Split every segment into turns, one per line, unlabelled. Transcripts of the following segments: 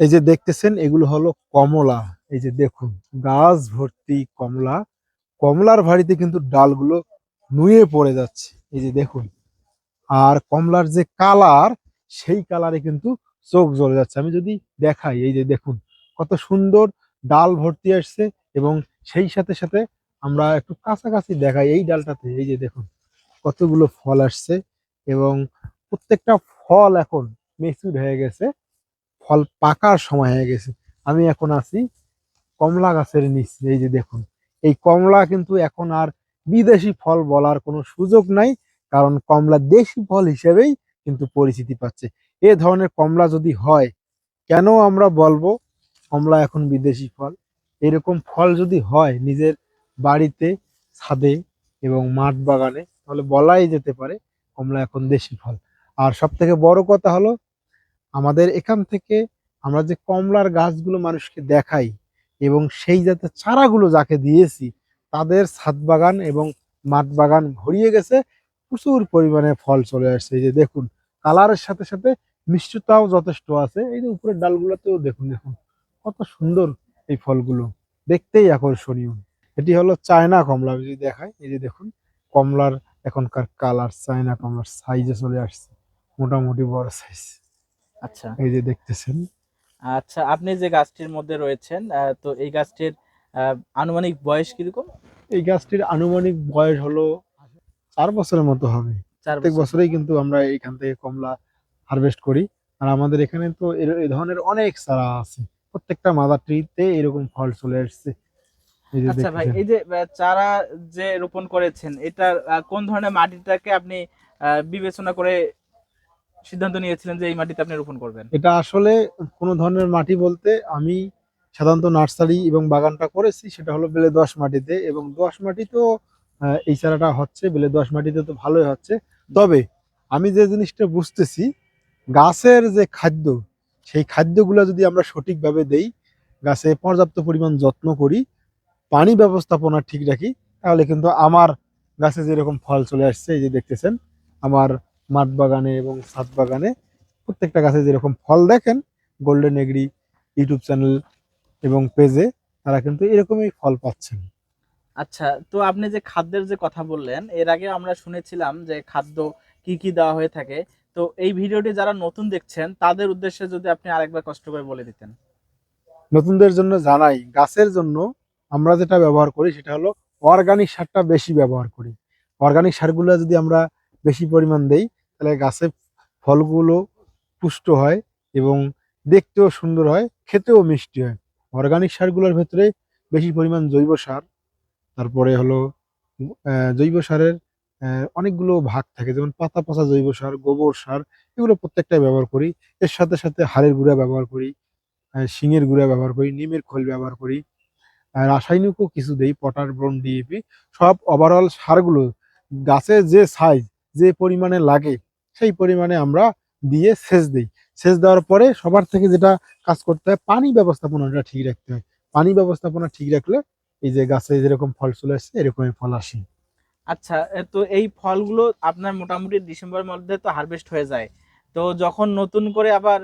এই যে দেখতেছেন, এগুলো হলো কমলা। এই যে দেখুন, গাছ ভর্তি কমলা। কমলার ভারিতে কিন্তু ডালগুলো নুয়ে পড়ে যাচ্ছে। এই যে দেখুন, আর কমলার যে কালার, সেই কালারে কিন্তু চোখ জ্বলে যাচ্ছে। আমি যদি দেখাই, এই যে দেখুন, কত সুন্দর ডাল ভর্তি আসছে এবং সেই সাথে সাথে আমরা একটু কাছাকাছি দেখাই এই ডালটাতে। এই যে দেখুন, কতগুলো ফল আসছে এবং প্রত্যেকটা ফল এখন মেচুর হয়ে গেছে। ফল পাকার সময় হয়ে গেছে। আমি এখন আছি কমলা গাছের নিচে, এই যে দেখুন। এই কমলা কিন্তু এখন আর বিদেশি ফল বলার কোনো সুযোগ নাই, কারণ কমলা দেশি ফল হিসেবেই কিন্তু পরিচিতি পাচ্ছে। এ ধরনের কমলা যদি হয়, কেন আমরা বলব কমলা এখন বিদেশি ফল? এরকম ফল যদি হয় নিজের বাড়িতে, ছাদে এবং মাঠ বাগানে, তাহলে বলাই যেতে পারে কমলা এখন দেশি ফল। আর সব থেকে বড় কথা হলো আমাদের এখান থেকে আমরা যে কমলার গাছগুলো মানুষকে দেখাই এবং সেই যাতে চারাগুলো যাকে দিয়েছি, তাদের ছাদ বাগান এবং মাঠ বাগান ভরিয়ে গেছে, প্রচুর পরিমাণে ফল চলে আসছে। এই যে দেখুন, কালারের সাথে সাথে মিষ্টতাও যথেষ্ট আছে। এই যে উপরের ডালগুলোতেও দেখুন দেখুন, কত সুন্দর এই ফলগুলো। দেখতেই আকর্ষণীয়। এটি হলো চায়না কমলা, যদি দেখাই, এই যে দেখুন, কমলার এখনকার কালার, চায়না কমলার সাইজে চলে আসছে। মোটামুটি বড় সাইজ
আচ্ছা।
এই যে দেখতেছেন।
আচ্ছা আপনি যে গাছটির মধ্যে রয়েছেন তো এই গাছটির আনুমানিক বয়স কীরকম?
এই গাছটির আনুমানিক বয়স হলো চার বছরের মতো হবে। প্রত্যেক বছরেই কিন্তু আমরা এখান থেকে কমলা হারভেস্ট করি। আর আমাদের এখানে তো এই ধরনের অনেক চারা আছে। প্রত্যেকটা মাদার ট্রিতে এরকম ফল চলে আসছে।
আচ্ছা ভাই এই যে চারা যে রোপণ করেছেন এটা কোন ধরনের মাটিটাকে আপনি বিবেচনা করে সিদ্ধান্ত নিয়েছিলেন যে এই মাটিতে আপনি রোপণ করবেন।
এটা আসলে কোনো ধরনের মাটি বলতে আমি সাধারণত নার্সারি এবং বাগানটা করেছি, সেটা হলো বেলে দোআঁশ মাটিতে এবং দোআঁশ মাটি তো এই চারাটা হচ্ছে, বেলে দোআঁশ মাটিতে তো ভালোই হচ্ছে। তবে আমি যে জিনিসটা বুঝতেছি, গাছের যে খাদ্য, সেই খাদ্যগুলো যদি আমরা সঠিকভাবে দেই, গাছে পর্যাপ্ত পরিমাণ যত্ন করি, পানি ব্যবস্থাপনা ঠিক রাখি, তাহলে কিন্তু আমার গাছে যেরকম ফল চলে আসছে, এই যে দেখতেছেন, আমার মাঠ বাগানে এবং ছাদ বাগানে প্রত্যেকটা গাছে যেরকম ফল দেখেন গোল্ডেন এগ্রি ইউটিউব চ্যানেল এবং পেজে তারা কিন্তু এরকমই ফল পাচ্ছেন।
আচ্ছা তো আপনি যে খাদ্যের যে কথা বললেন এর আগে আমরা শুনেছিলাম যে খাদ্য কি কি দেওয়া হয়ে থাকে। তো এই ভিডিওটি যারা নতুন দেখছেন তাদের উদ্দেশ্যে যদি আপনি আরেকবার কষ্ট করে বলে দিতেন।
নতুনদের জন্য জানাই গাছের জন্য আমরা যেটা ব্যবহার করি সেটা হলো অর্গানিক সারটা বেশি ব্যবহার করি। অর্গানিক সারগুলো যদি আমরা বেশি পরিমাণ দেই তাহলে গাছে ফলগুলো পুষ্ট হয় এবং দেখতেও সুন্দর হয়, খেতেও মিষ্টি হয়। অর্গানিক সারগুলোর ভেতরে বেশি পরিমাণ জৈব সার, তারপরে হলো জৈব সারের অনেকগুলো ভাগ থাকে, যেমন পাতা পচা জৈব সার, গোবর সার, এগুলো প্রত্যেকটাই ব্যবহার করি। এর সাথে সাথে হাড়ের গুঁড়া ব্যবহার করি শিঙের গুঁড়া ব্যবহার করি, নিমের খোল ব্যবহার করি। রাসায়নিকও কিছু দেই পটার ব্রন ডিএপি সব ওভারঅল সারগুলো গাছের যে সাইজ যে পরিমাণে লাগে সেই পরিমাণে আমরা দিয়ে সেচ দিই। সেচ দেওয়ার পরে সবার থেকে যেটা কাজ করতে হয় পানি ব্যবস্থাপনাটা ঠিক রাখতে হয়। পানি ব্যবস্থাপনা ঠিক রাখলে এই যে গাছে যেরকম ফল চলে আসছে এরকমই ফল আসে।
আচ্ছা তো এই ফলগুলো আপনার মোটামুটি ডিসেম্বরের মধ্যে তো হারভেস্ট হয়ে যায়। তো যখন নতুন করে আবার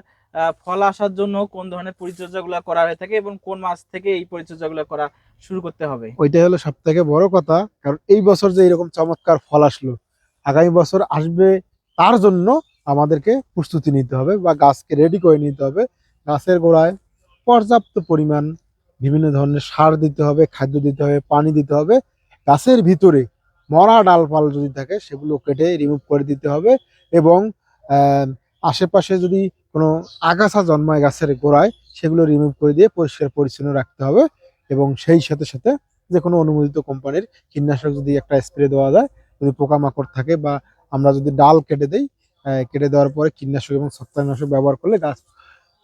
ফল আসার জন্য কোন ধরনের পরিচর্যাগুলো করা হয়ে থাকে এবং কোন মাস থেকে এই পরিচর্যাগুলো করা শুরু করতে হবে?
ওইটাই হলো সব থেকে বড় কথা। কারণ এই বছর যে এরকম চমৎকার ফল আসলো আগামী বছর আসবে তার জন্য আমাদেরকে প্রস্তুতি নিতে হবে বা গাছকে রেডি করে নিতে হবে। গাছের গোড়ায় পর্যাপ্ত পরিমাণ বিভিন্ন ধরনের সার দিতে হবে, খাদ্য দিতে হবে, পানি দিতে হবে। গাছের ভিতরে মরা ডালপাল যদি থাকে, সেগুলো কেটে রিমুভ করে দিতে হবে এবং আশেপাশে যদি কোনো আগাছা জন্মায় গাছের গোড়ায়, সেগুলো রিমুভ করে দিয়ে পরিষ্কার পরিচ্ছন্ন রাখতে হবে এবং সেই সাথে সাথে যে কোনো অনুমোদিত কোম্পানির কীটনাশক যদি একটা স্প্রে দেওয়া যায়, যদি পোকামাকড় থাকে বা আমরা যদি ডাল কেটে দেই কেটে দেওয়ার পরে কীটনাশক এবং ছত্রাকনাশক ব্যবহার করলে গাছ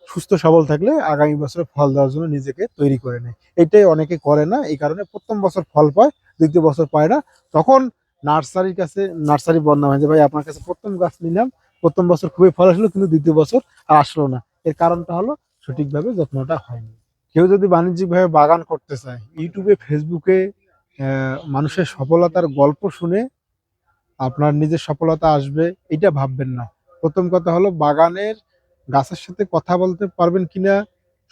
সুস্থ সবল থাকলে আগামী বছরে ফল দেওয়ার জন্য নিজেকে তৈরি করে নেয়। এটাই অনেকে করে না, এই কারণে প্রথম বছর ফল পায়, দ্বিতীয় বছর পায় না। তখন নার্সারির কাছে, নার্সারি বদনাম হয় যে ভাই, আপনার কাছে প্রথম গাছ নিলাম, প্রথম বছর খুবই ফল আসলো, কিন্তু দ্বিতীয় বছর আর আসলো না। এর কারণটা হলো সঠিকভাবে যত্নটা হয়নি। কেউ যদি বাণিজ্যিকভাবে বাগান করতে চায়, ইউটিউবে, ফেসবুকে মানুষের সফলতার গল্প শুনে আপনার নিজের সফলতা আসবে, এটা ভাববেন না। প্রথম কথা হলো বাগানের গাছের সাথে কথা বলতে পারবেন কিনা,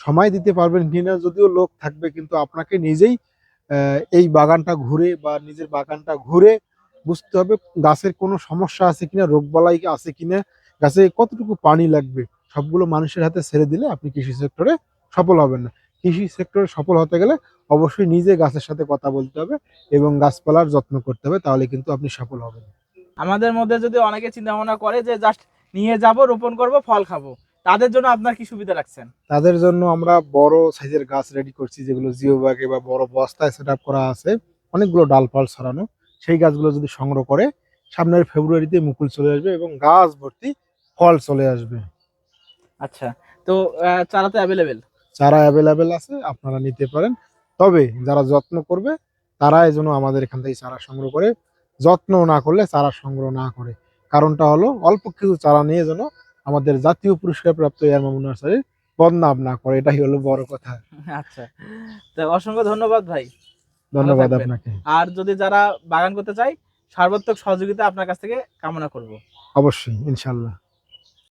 সময় দিতে পারবেন কিনা, যদিও লোক থাকবে, কিন্তু আপনাকে নিজেই এই বাগানটা ঘুরে বা নিজের বাগানটা ঘুরে বুঝতে হবে গাছের কোনো সমস্যা আছে কিনা, রোগ রোগবালাই আছে কিনা, গাছে কতটুকু পানি লাগবে, সবগুলো মানুষের হাতে ছেড়ে দিলে আপনি কৃষি সেক্টরে সফল হবেন না। কৃষি সেক্টরে সফল হতে গেলে অবশ্যই নিজে গাছের সাথে কথা বলতে হবে এবং গাছপালার যত্ন করতে হবে, তাহলে কিন্তু আপনি সফল হবেন।
আমাদের মধ্যে যদি অনেকে চিন্তা ভাবনা করে যে জাস্ট নিয়ে যাব রোপণ করব ফল খাব তাদের জন্য আপনার কি সুবিধা রাখছেন
তাদের জন্য আমরা বড় সাইজের গাছ রেডি করছি যেগুলো জিও ব্যাগে বা বড় বস্তায় সেট করা আছে অনেকগুলো ডালপাল ছড়ানো। সেই গাছগুলো যদি সংগ্রহ করে সামনের ফেব্রুয়ারিতে মুকুল চলে আসবে এবং গাছ ভর্তি ফল চলে আসবে।
আচ্ছা তো চারা তো অ্যাভেলেবেল
চারা অ্যাভেলেবেল আছে আপনারা নিতে পারেন। তবে যারা যত্ন করবে তারাই যেন আমাদের এখান থেকে চারা সংগ্রহ করে যত্ন না করলে চারা সংগ্রহ না করে। কারণটা হলো অল্প কিছু চারা নিয়ে যেন আমাদের জাতীয় পুরস্কার প্রাপ্ত এয়ার মামুন নার্সারির বদনাম না করে এটাই হলো বড় কথা।
আচ্ছা। তো অসংখ্য ধন্যবাদ ভাই।
ধন্যবাদ আপনাকে।
আর যদি যারা বাগান করতে চায় সর্বাত্মক সহযোগিতা আপনার কাছ থেকে কামনা করব।
অবশ্যই ইনশাল্লাহ।